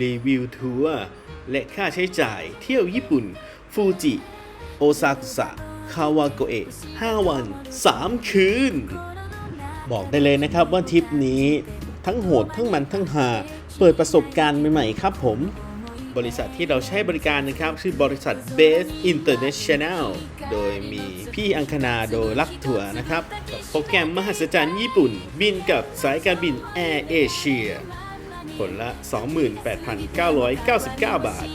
รีวิวทัวร์และค่าใช้จ่ายเที่ยวญี่ปุ่น ฟูจิ โอซากุสะ คาวาโกเอะ5วัน 3 คืน บอกได้เลยนะครับว่าทริปนี้ทั้งโหดทั้งมันทั้งหา เปิดประสบการณ์ใหม่ ๆ ครับผม บริษัทที่เราใช้บริการนะครับ คือบริษัท Base International โดยมีพี่อังคณาโดยลักทัวร์นะครับกับ โปรแกรมมหัศจรรย์ญี่ปุ่น บินกับสายการบิน Air Asia ค นละ 28,999 บาท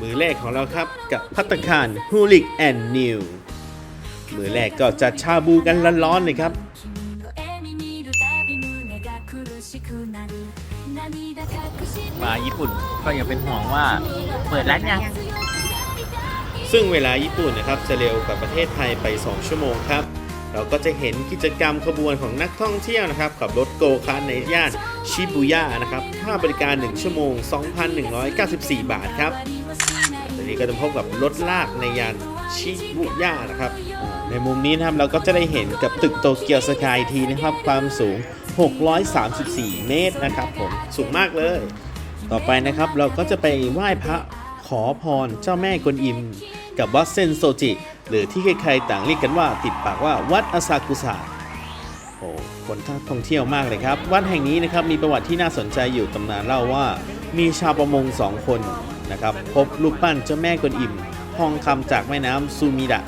มือแรกของเราครับกับพัตตาคารฮูลิกแอนด์นิวมือแรกก็จัดชาบูกันร้อนๆเลยครับมาญี่ปุ่นก็ยังเป็นห่วงว่าเปิดร้านยังซึ่งเวลาญี่ปุ่นนะครับจะเร็วกว่าประเทศไทยไป 2 ชั่วโมงครับ เราก็จะเห็นกิจกรรมขบวนของนักท่องเที่ยวนะครับขับรถโกคาร์ในย่านชิบูย่านะครับค่าบริการ 1 ชั่วโมง 2,194 บาทครับตอนนี้ก็จะพบกับรถลากในย่านชิบูย่านะครับในมุมนี้นะครับเราก็จะได้เห็นกับตึกโตเกียวสกายทีนะครับความสูง 634 เมตรนะครับผมสูงมากเลย ต่อไปนะครับเราก็จะไปไหว้พระขอพรเจ้าแม่กวนอิม กับวัดเซนโซจิ หรือที่ใครๆต่างเรียกกันว่าติดปากว่าวัดอาซากุสะโอ้คนท่องเที่ยวมากเลยครับ วัดแห่งนี้นะครับมีประวัติที่น่าสนใจอยู่ตำนานเล่าว่า มีชาวประมงสองคนนะครับพบรูปปั้นเจ้าแม่กวนอิมทองคำจากแม่น้ำซูมิดะ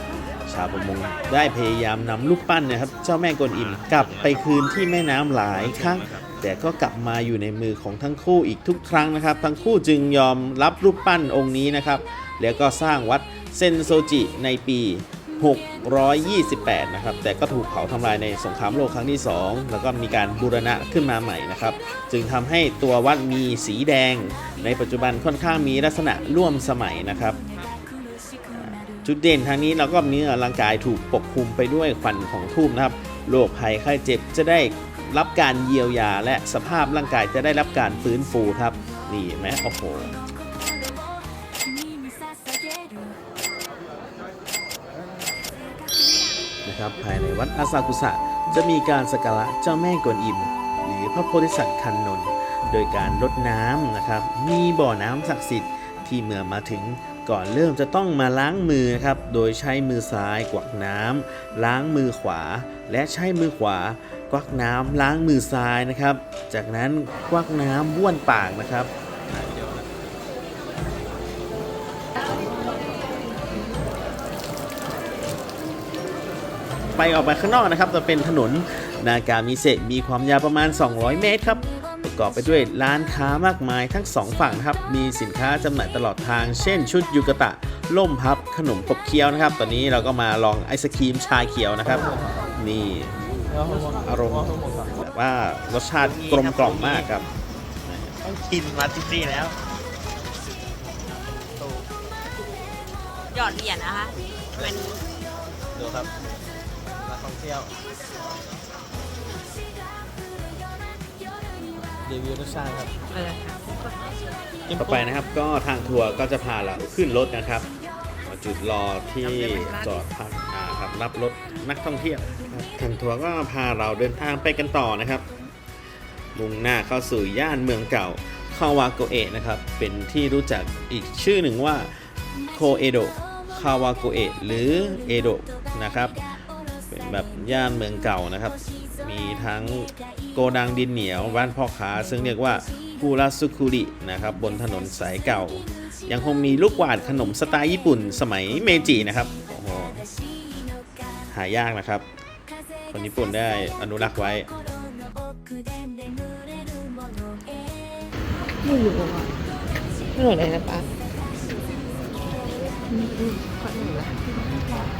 ชาวประมงได้พยายามนำรูปปั้นเนะครับ เจ้าแม่กวนอิมกลับไปคืนที่แม่น้ำหลายครั้งแต่ก็กลับมาอยู่ในมือของทั้งคู่อีกทุกครั้งนะครับ ทั้งคู่จึงยอมรับรูปปั้นองค์นี้นะครับ แล้วก็สร้างวัด เซนโซจิในปี 628 นะครับ แต่ก็ถูกเผาทำลายในสงครามโลกครั้งที่ 2 แล้วก็มีการบูรณะขึ้นมาใหม่นะครับ จึงทำให้ตัววัดมีสีแดง ในปัจจุบันค่อนข้างมีลักษณะร่วมสมัยนะครับจุดเด่นทางนี้เราก็มีร่างกายถูกปกคลุมไปด้วยควันของทูบนะครับโรคภัยไข้เจ็บจะได้รับการเยียวยาและสภาพร่างกายจะได้รับการฟื้นฟูครับ นี่เห็นไหมโอ้โห นะครับภายในวัดอาซากุสะจะมีการสักการะเจ้าแม่กวนอิม หรือพระโพธิสัตว์คันนน์โดยการรดน้ำนะครับ มีบ่อน้ำศักดิ์สิทธิ์ที่เมื่อมาถึงก่อนเริ่มจะต้องมาล้างมือนะครับ โดยใช้มือซ้ายกวักน้ำล้างมือขวา และใช้มือขวากวักน้ำล้างมือซ้ายนะครับ จากนั้นกวักน้ำบ้วนปากนะครับ ไปออกไปข้างนอกนะครับจะเป็นถนนนากามิเซะมีความยาวประมาณ 200 เมตรครับประกอบไปด้วยร้านค้ามากมายทั้งสองฝั่งนะครับ มีสินค้าจำหน่ายตลอดทาง เช่น ชุดยูกะตะล่มพับ ขนมกบเคี้ยวนะครับ ตอนนี้เราก็มาลองไอศครีมชาเขียวนะครับ นี่อารมณ์แบบว่ารสชาติกลมกล่อมมากครับต้องกินมาที่นี่แล้วหยอดเหรียญนะคะเป็นดูครับนักท่ องเที่ยวรีวิวรสชาติครับเออต่อไปนะครับก็ทางทัวร์ก็จะพาเราขึ้นรถนะครับมาจุดรอที่จอดพักอ่าครับรับรถนักท่องเที่ยวครับทางทัวร์ก็พาเราเดินทางไปกันต่อนะครับ มุ่งหน้าเข้าสู่ย่านเมืองเก่าคาวาโกเอะนะครับ เป็นที่รู้จักอีกชื่อหนึ่งว่าโคเอโดคาวาโกเอะหรือเอโดะนะครับเป็น แบบย่านเมืองเก่านะครับ มีทั้งโกดังดินเหนียวร้านพ่อค้า ซึ่งเรียกว่าคูราสุคุรินะครับบนถนนสายเก่า ยังคงมีลูกวาดขนมสไตล์ญี่ปุ่นสมัยเมจินะครับโอ้โหหายากนะครับ คนญี่ปุ่นได้อนุรักษ์ไว้ไม่รู้อะไม่รู้เลยนะป้าน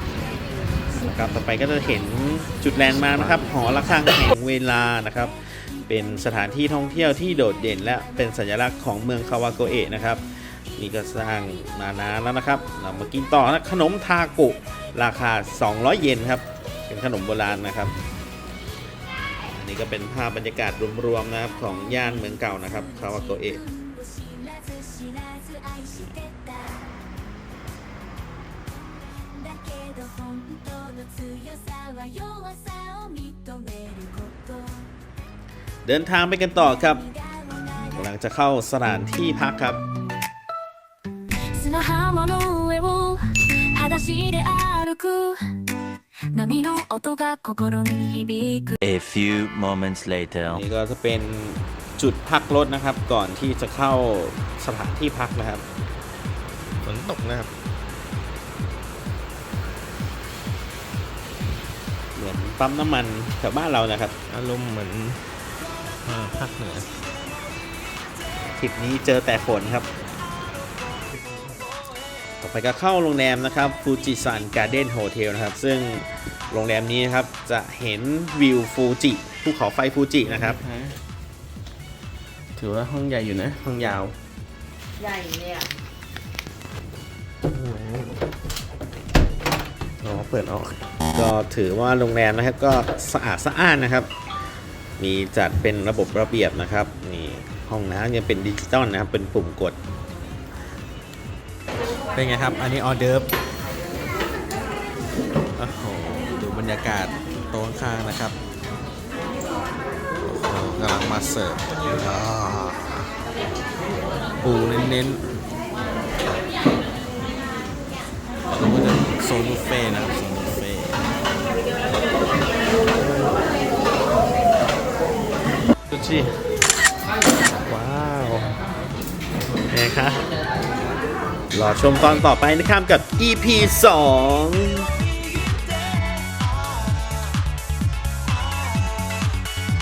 ะ ครับต่อไปก็จะเห็นจุดแลนด์มาร์นะครับหอระฆังแห่งเวลานะครับ เป็นสถานที่ท่องเที่ยวที่โดดเด่น และเป็นสัญลักษณ์ของเมืองคาวาโกเอะนะครับนี่ก็สร้างมานานแล้วนะครับ เรามากินต่อนะขนมทาโกุราคา 200 เยนครับ เป็นขนมโบราณนะครับอันนี้ก็เป็นภาพบรรยากาศรวมๆนะครับของย่านเมืองเก่านะครับคาวาโกเอะ 本当の強さは弱さを認めること เดินทางไปกันต่อครับกำลังจะเข้าสถานที่พักครับ 砂浜の上を裸足で歩く波の音が心に響く A few moments later. นี่ก็จะเป็นจุดพักรถนะครับ ก่อนที่จะเข้าสถานที่พักนะครับฝนตกนะครับ ปั๊มน้ำมันแถวบ้านเรานะครับ อารมณ์เหมือนภาคเหนือทริปนี้เจอแต่ฝนครับ ต่อไปก็เข้าโรงแรมนะครับฟูจิซันการ์เด้นโฮเทลนะครับ ซึ่งโรงแรมนี้นะครับจะเห็นวิวฟูจิภูเขาไฟฟูจินะครับ ถือว่าห้องใหญ่อยู่นะ ห้องยาว ใหญ่เลยอะอ๋อเปิดออก ก็ถือว่าโรงแรมนะครับก็สะอาดสะอ้านนะครับ มีจัดเป็นระบบระเบียบนะครับนี่ห้องน้ำยังเป็นดิจิตอลนะครับเป็นปุ่มกด เป็นไงครับ อันนี้ออเดิร์ฟโอ้โหดูบรรยากาศโต๊ะข้างนะครับกำลังมาเสิร์ฟปูเน้นๆแล้วก็จะโซนบุฟเฟ่นะครับ ดูสิว้าวไงคะรอชมตอนต่อไปนะครับกับ EP 2